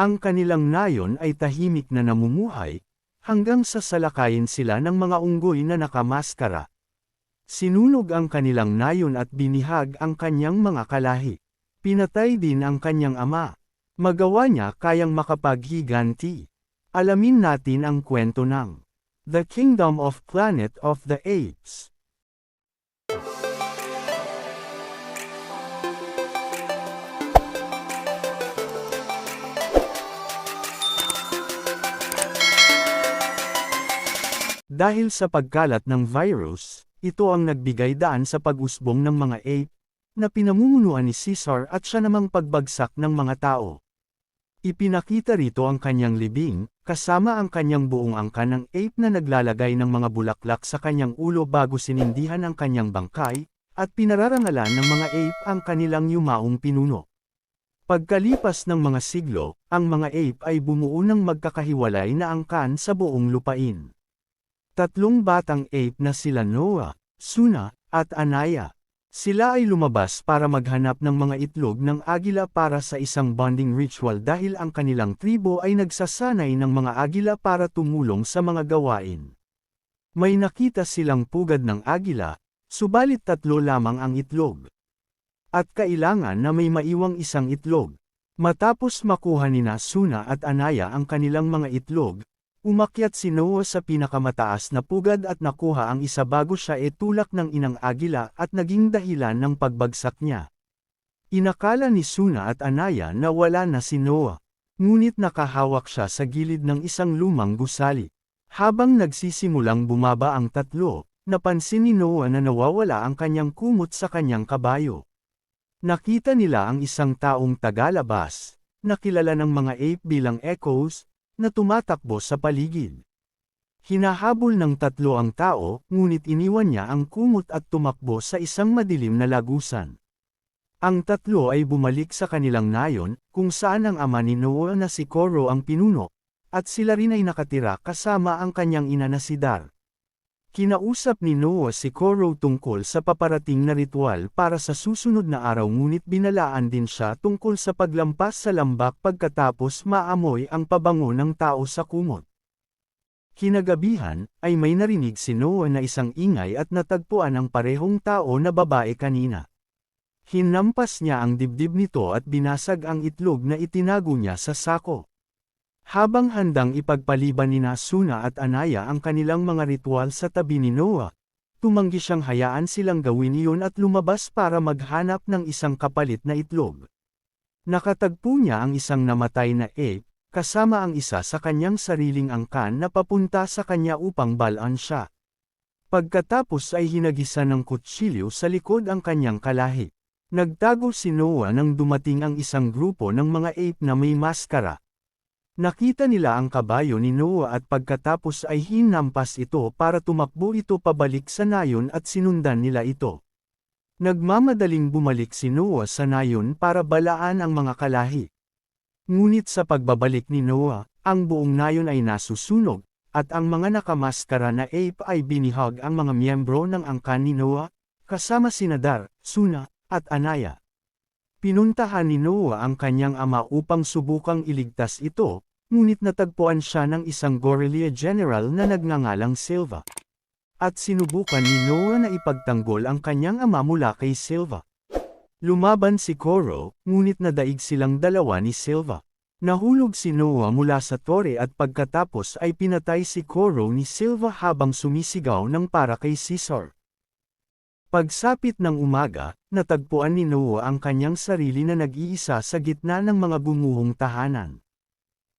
Ang kanilang nayon ay tahimik na namumuhay, hanggang sa salakayin sila ng mga unggoy na nakamaskara. Sinunog ang kanilang nayon at binihag ang kanyang mga kalahi. Pinatay din ang kanyang ama. Magawa niya kayang makapaghiganti. Alamin natin ang kwento ng The Kingdom of Planet of the Apes. Dahil sa pagkalat ng virus, ito ang nagbigay daan sa pag-usbong ng mga ape, na pinamumunuan ni Caesar at siya namang pagbagsak ng mga tao. Ipinakita rito ang kanyang libing, kasama ang kanyang buong angkan ng ape na naglalagay ng mga bulaklak sa kanyang ulo bago sinindihan ang kanyang bangkay, at pinararangalan ng mga ape ang kanilang yumaong pinuno. Pagkalipas ng mga siglo, ang mga ape ay bumuo ng magkakahiwalay na angkan sa buong lupain. Tatlong batang ape na sila Noah, Suna, at Anaya. Sila ay lumabas para maghanap ng mga itlog ng agila para sa isang bonding ritual dahil ang kanilang tribo ay nagsasanay ng mga agila para tumulong sa mga gawain. May nakita silang pugad ng agila, subalit tatlo lamang ang itlog. At kailangan na may maiwang isang itlog. Matapos makuha ni Suna at Anaya ang kanilang mga itlog, Umakyat si Noah sa pinakamataas na pugad at nakuha ang isa bago siya e tulak ng inang agila at naging dahilan ng pagbagsak niya. Inakala ni Suna at Anaya na wala na si Noah. Ngunit nakahawak siya sa gilid ng isang lumang gusali. Habang nagsisimulang bumaba ang tatlo, napansin ni Noah na nawawala ang kanyang kumot sa kanyang kabayo. Nakita nila ang isang taong tagalabas, nakilala ng mga ape bilang echoes, na tumatakbo sa paligid. Hinahabol ng tatlo ang tao, ngunit iniwan niya ang kumot at tumakbo sa isang madilim na lagusan. Ang tatlo ay bumalik sa kanilang nayon, kung saan ang ama ni Noah na si Koro ang pinuno, at sila rin ay nakatira kasama ang kanyang ina na si Dar. Kinausap ni Noah si Koro tungkol sa paparating na ritual para sa susunod na araw ngunit binalaan din siya tungkol sa paglampas sa lambak pagkatapos maamoy ang pabango ng tao sa kumot. Kinagabihan, ay may narinig si Noah na isang ingay at natagpuan ang parehong tao na babae kanina. Hinampas niya ang dibdib nito at binasag ang itlog na itinago niya sa sako. Habang handang ipagpaliban ni Nasuna at Anaya ang kanilang mga ritual sa tabi ni Noah, tumanggi siyang hayaan silang gawin iyon at lumabas para maghanap ng isang kapalit na itlog. Nakatagpo niya ang isang namatay na ape, kasama ang isa sa kanyang sariling angkan na papunta sa kanya upang balaan siya. Pagkatapos ay hinagisa ng kutsilyo sa likod ang kanyang kalahi. Nagtago si Noah nang dumating ang isang grupo ng mga ape na may maskara, Nakita nila ang kabayo ni Noah at pagkatapos ay hinampas ito para tumakbo ito pabalik sa nayon at sinundan nila ito. Nagmamadaling bumalik si Noah sa nayon para balaan ang mga kalahi. Ngunit sa pagbabalik ni Noah, ang buong nayon ay nasusunog, at ang mga nakamaskara na ape ay binihag ang mga miyembro ng angkan ni Noah, kasama si Nadar, Suna, at Anaya. Pinuntahan ni Noah ang kanyang ama upang subukang iligtas ito, ngunit natagpuan siya ng isang guerrilla general na nagngangalang Silva. At sinubukan ni Noah na ipagtanggol ang kanyang ama mula kay Silva. Lumaban si Koro, ngunit nadaig silang dalawa ni Silva. Nahulog si Noah mula sa tore at pagkatapos ay pinatay si Koro ni Silva habang sumisigaw ng para kay Caesar. Pagsapit ng umaga, natagpuan ni Noah ang kanyang sarili na nag-iisa sa gitna ng mga bumuhong tahanan.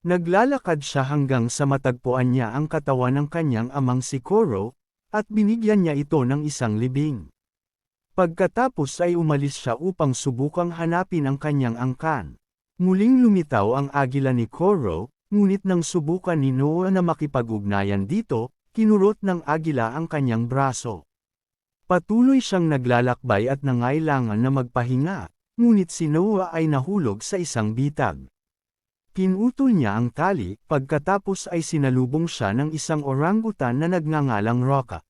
Naglalakad siya hanggang sa matagpuan niya ang katawan ng kanyang amang si Koro, at binigyan niya ito ng isang libing. Pagkatapos ay umalis siya upang subukang hanapin ang kanyang angkan. Muling lumitaw ang agila ni Koro, ngunit nang subukan ni Noah na makipag-ugnayan dito, kinurot ng agila ang kanyang braso. Patuloy siyang naglalakbay at nangailangan na magpahinga, ngunit si Noah ay nahulog sa isang bitag. Pinutol niya ang tali, pagkatapos ay sinalubong siya ng isang orangutan na nagngangalang Roka.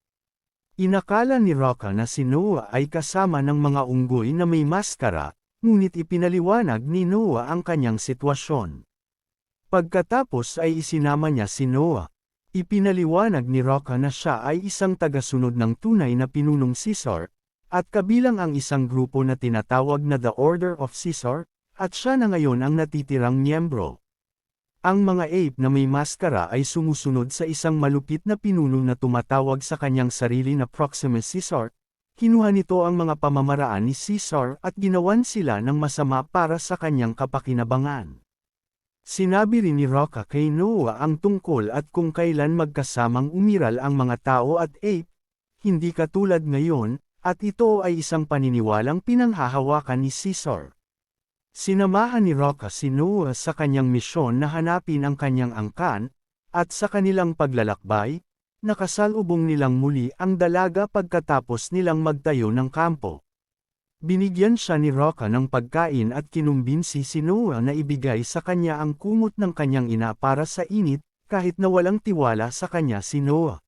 Inakala ni Roka na si Noah ay kasama ng mga unggoy na may maskara, ngunit ipinaliwanag ni Noah ang kanyang sitwasyon. Pagkatapos ay isinama niya si Noah. Ipinaliwanag ni Roca na siya ay isang tagasunod ng tunay na pinunong Caesar, at kabilang ang isang grupo na tinatawag na The Order of Caesar, at siya na ngayon ang natitirang miyembro. Ang mga ape na may maskara ay sumusunod sa isang malupit na pinuno na tumatawag sa kanyang sarili na Proximus Caesar, kinuha nito ang mga pamamaraan ni Caesar at ginawan sila ng masama para sa kanyang kapakinabangan. Sinabi rin ni Roca kay Noah ang tungkol at kung kailan magkasamang umiral ang mga tao at ape, hindi katulad ngayon, at ito ay isang paniniwalang pinanghahawakan ni Caesar. Sinamahan ni Roca si Noah sa kanyang misyon na hanapin ang kanyang angkan, at sa kanilang paglalakbay, nakasalubong nilang muli ang dalaga pagkatapos nilang magtayo ng kampo. Binigyan siya ni Roca ng pagkain at kinumbinsi si Noah na ibigay sa kanya ang kumot ng kanyang ina para sa init, kahit na walang tiwala sa kanya si Noah.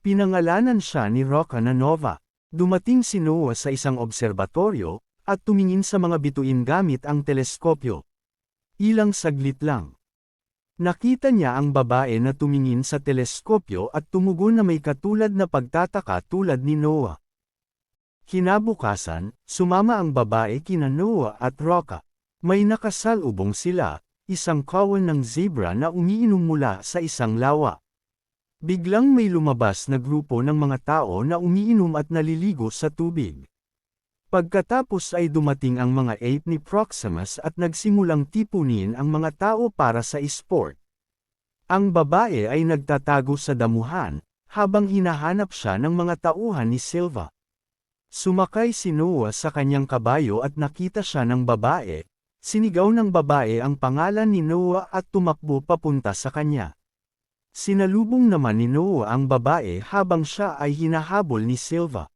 Pinangalanan siya ni Roca na Nova. Dumating si Noah sa isang obserbatoryo, at tumingin sa mga bituin gamit ang teleskopyo. Ilang saglit lang. Nakita niya ang babae na tumingin sa teleskopyo at tumugon na may katulad na pagtataka tulad ni Noah. Kinabukasan, sumama ang babae kina Noah at Roca. May nakasalubong sila, isang kawan ng zebra na umiinom mula sa isang lawa. Biglang may lumabas na grupo ng mga tao na umiinom at naliligo sa tubig. Pagkatapos ay dumating ang mga ape ni Proximus at nagsimulang tipunin ang mga tao para sa sport. Ang babae ay nagtatago sa damuhan, habang hinahanap siya ng mga tauhan ni Silva. Sumakay si Noah sa kanyang kabayo at nakita siya ng babae. Sinigaw ng babae ang pangalan ni Noah at tumakbo papunta sa kanya. Sinalubong naman ni Noah ang babae habang siya ay hinahabol ni Silva.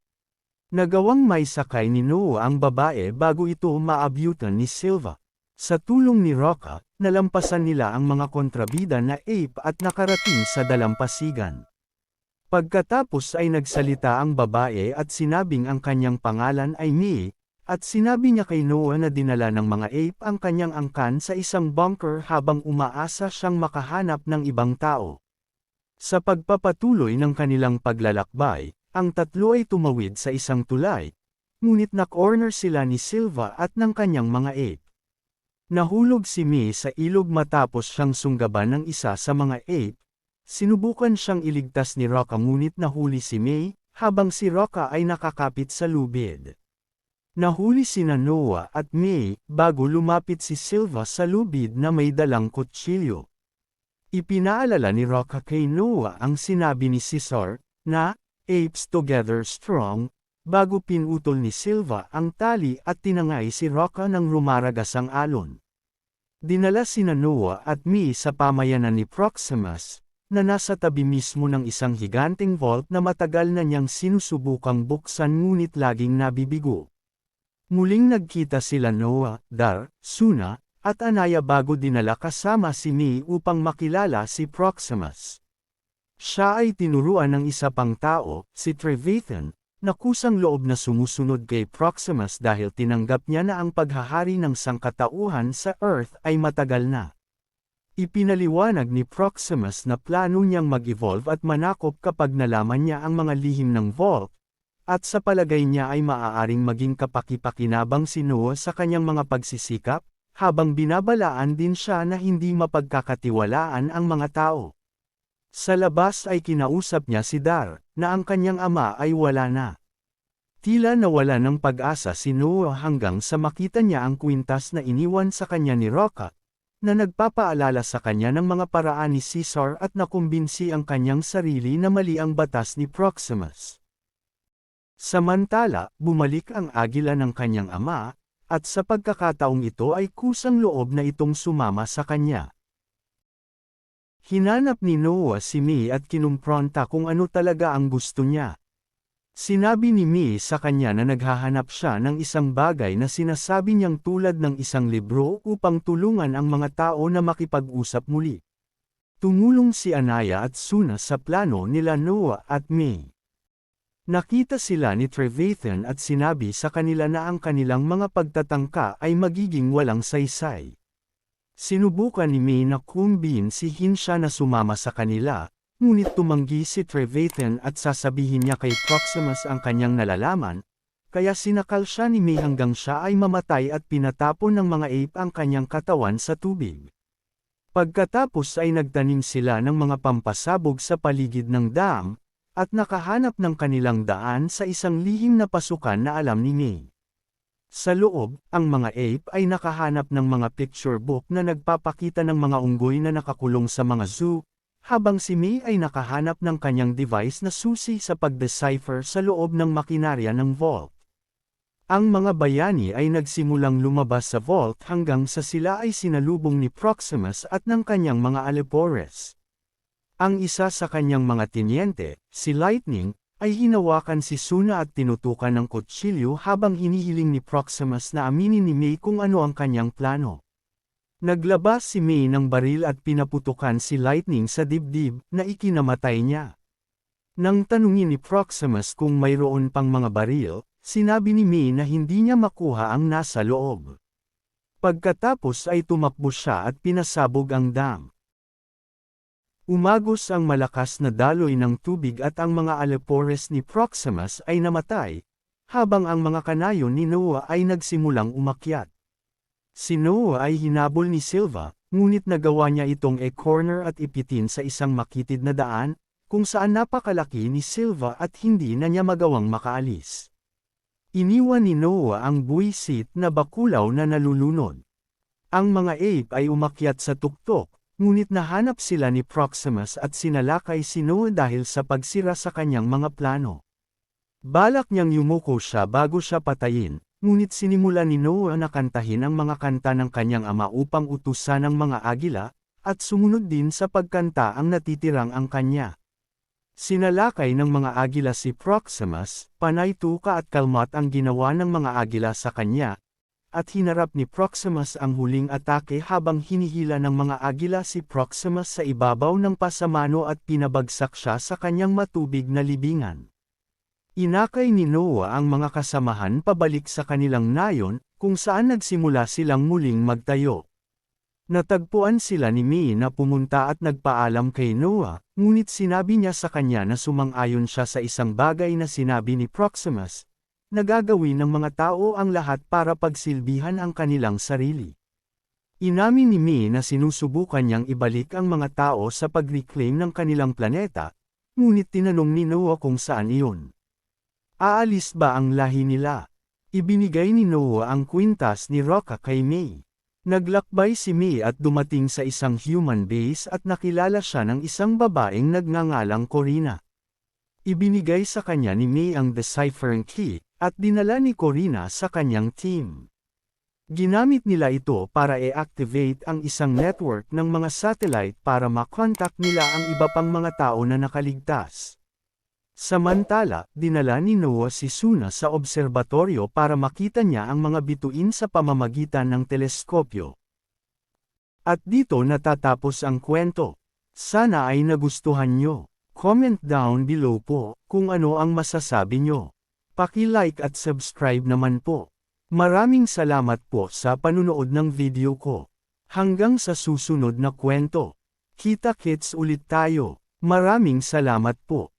Nagawang may sakay ni Noah ang babae bago ito maabyutan ni Silva. Sa tulong ni Roca, nalampasan nila ang mga kontrabida na ape at nakarating sa dalampasigan. Pagkatapos ay nagsalita ang babae at sinabing ang kanyang pangalan ay Mie, at sinabi niya kay Noah na dinala ng mga ape ang kanyang angkan sa isang bunker habang umaasa siyang makahanap ng ibang tao. Sa pagpapatuloy ng kanilang paglalakbay, ang tatlo ay tumawid sa isang tulay, ngunit na-corner sila ni Silva at ng kanyang mga ape. Nahulog si Mie sa ilog matapos siyang sunggaban ng isa sa mga ape, Sinubukan siyang iligtas ni Roca ngunit nahuli si May, habang si Roca ay nakakapit sa lubid. Nahuli sina Noah at May, bago lumapit si Silva sa lubid na may dalang kutsilyo. Ipinaalala ni Roca kay Noah ang sinabi ni Cesar, na, apes together strong, bago pinutol ni Silva ang tali at tinangay si Roca ng rumaragasang alon. Dinala sina Noah at Mi sa pamayanan ni Proximus, na nasa tabi mismo ng isang higanting vault na matagal na niyang sinusubukang buksan ngunit laging nabibigo. Muling nagkita sila Noah, Dar, Suna, at Anaya bago dinala kasama si Mi upang makilala si Proximus. Siya ay tinuruan ng isa pang tao, si Trevathan, na kusang loob na sumusunod kay Proximus dahil tinanggap niya na ang paghahari ng sangkatauhan sa Earth ay matagal na. Ipinaliwanag ni Proximus na plano niyang mag-evolve at manakop kapag nalaman niya ang mga lihim ng Vault, at sa palagay niya ay maaaring maging kapakipakinabang si Noah sa kanyang mga pagsisikap, habang binabalaan din siya na hindi mapagkakatiwalaan ang mga tao. Sa labas ay kinausap niya si Dar, na ang kanyang ama ay wala na. Tila nawala ng pag-asa si Noah hanggang sa makita niya ang kwintas na iniwan sa kanya ni Roca, na nagpapaalala sa kanya ng mga paraan ni Caesar at nakumbinsi ang kanyang sarili na mali ang batas ni Proximus. Samantala, bumalik ang agila ng kanyang ama, at sa pagkakataong ito ay kusang loob na itong sumama sa kanya. Hinanap ni Noah si Mi at kinumpronta kung ano talaga ang gusto niya. Sinabi ni Mi sa kanya na naghahanap siya ng isang bagay na sinasabi niyang tulad ng isang libro upang tulungan ang mga tao na makipag-usap muli. Tumulong si Anaya at Suna sa plano nila Noah at Mi. Nakita sila ni Trevathan at sinabi sa kanila na ang kanilang mga pagtatangka ay magiging walang saysay. Sinubukan ni May na kumbinsihin siya na sumama sa kanila, ngunit tumanggi si Trevathan at sasabihin niya kay Proximus ang kanyang nalalaman, kaya sinakal siya ni May hanggang siya ay mamatay at pinatapon ng mga ape ang kanyang katawan sa tubig. Pagkatapos ay nagtanim sila ng mga pampasabog sa paligid ng dam, at nakahanap ng kanilang daan sa isang lihim na pasukan na alam ni May. Sa loob, ang mga ape ay nakahanap ng mga picture book na nagpapakita ng mga unggoy na nakakulong sa mga zoo, habang si May ay nakahanap ng kanyang device na susi sa pag-decipher sa loob ng makinarya ng vault. Ang mga bayani ay nagsimulang lumabas sa vault hanggang sa sila ay sinalubong ni Proximus at ng kanyang mga alipores. Ang isa sa kanyang mga tinyente, si Lightning, ay hinawakan si Suna at tinutukan ng kutsilyo habang hinihiling ni Proximus na aminin ni May kung ano ang kanyang plano. Naglabas si May ng baril at pinaputukan si Lightning sa dibdib na ikinamatay niya. Nang tanungin ni Proximus kung mayroon pang mga baril, sinabi ni May na hindi niya makuha ang nasa loob. Pagkatapos ay tumakbo siya at pinasabog ang dam. Umagos ang malakas na daloy ng tubig at ang mga alipores ni Proximus ay namatay, habang ang mga kanayon ni Noah ay nagsimulang umakyat. Si Noah ay hinabol ni Silva, ngunit nagawa niya itong e-corner at ipitin sa isang makitid na daan, kung saan napakalaki ni Silva at hindi na niya magawang makaalis. Iniwan ni Noah ang buwisit na bakulaw na nalulunod. Ang mga ape ay umakyat sa tuktok, Ngunit nahanap sila ni Proximus at sinalakay si Noah dahil sa pagsira sa kanyang mga plano. Balak niyang yumuko siya bago siya patayin, ngunit sinimula ni Noah na kantahin ang mga kanta ng kanyang ama upang utusan ng mga agila, at sumunod din sa pagkanta ang natitirang ang kanya. Sinalakay ng mga agila si Proximus, panay tuka at kalmat ang ginawa ng mga agila sa kanya, at hinarap ni Proximus ang huling atake habang hinihila ng mga agila si Proximus sa ibabaw ng pasamano at pinabagsak siya sa kanyang matubig na libingan. Inakay ni Noah ang mga kasamahan pabalik sa kanilang nayon, kung saan nagsimula silang muling magtayo. Natagpuan sila ni Mi na pumunta at nagpaalam kay Noah, ngunit sinabi niya sa kanya na sumang-ayon siya sa isang bagay na sinabi ni Proximus, nagagawin ng mga tao ang lahat para pagsilbihan ang kanilang sarili. Inamin ni Mi na sinusubukan niyang ibalik ang mga tao sa pag-reclaim ng kanilang planeta, ngunit tinanong ni Noah kung saan iyon. Aalis ba ang lahi nila? Ibinigay ni Noah ang kwintas ni Roca kay May. Naglakbay si May at dumating sa isang human base at nakilala siya ng isang babaeng nagngangalang Corina. Ibinigay sa kanya ni May ang deciphering key, at dinala ni Corina sa kanyang team. Ginamit nila ito para i-activate ang isang network ng mga satellite para makontak nila ang iba pang mga tao na nakaligtas. Samantala, dinala ni Noah si Suna sa obserbatoryo para makita niya ang mga bituin sa pamamagitan ng teleskopyo. At dito natatapos ang kwento. Sana ay nagustuhan nyo. Comment down below po kung ano ang masasabi nyo. Paki-like at subscribe naman po. Maraming salamat po sa panunood ng video ko. Hanggang sa susunod na kwento. Kita kits ulit tayo. Maraming salamat po.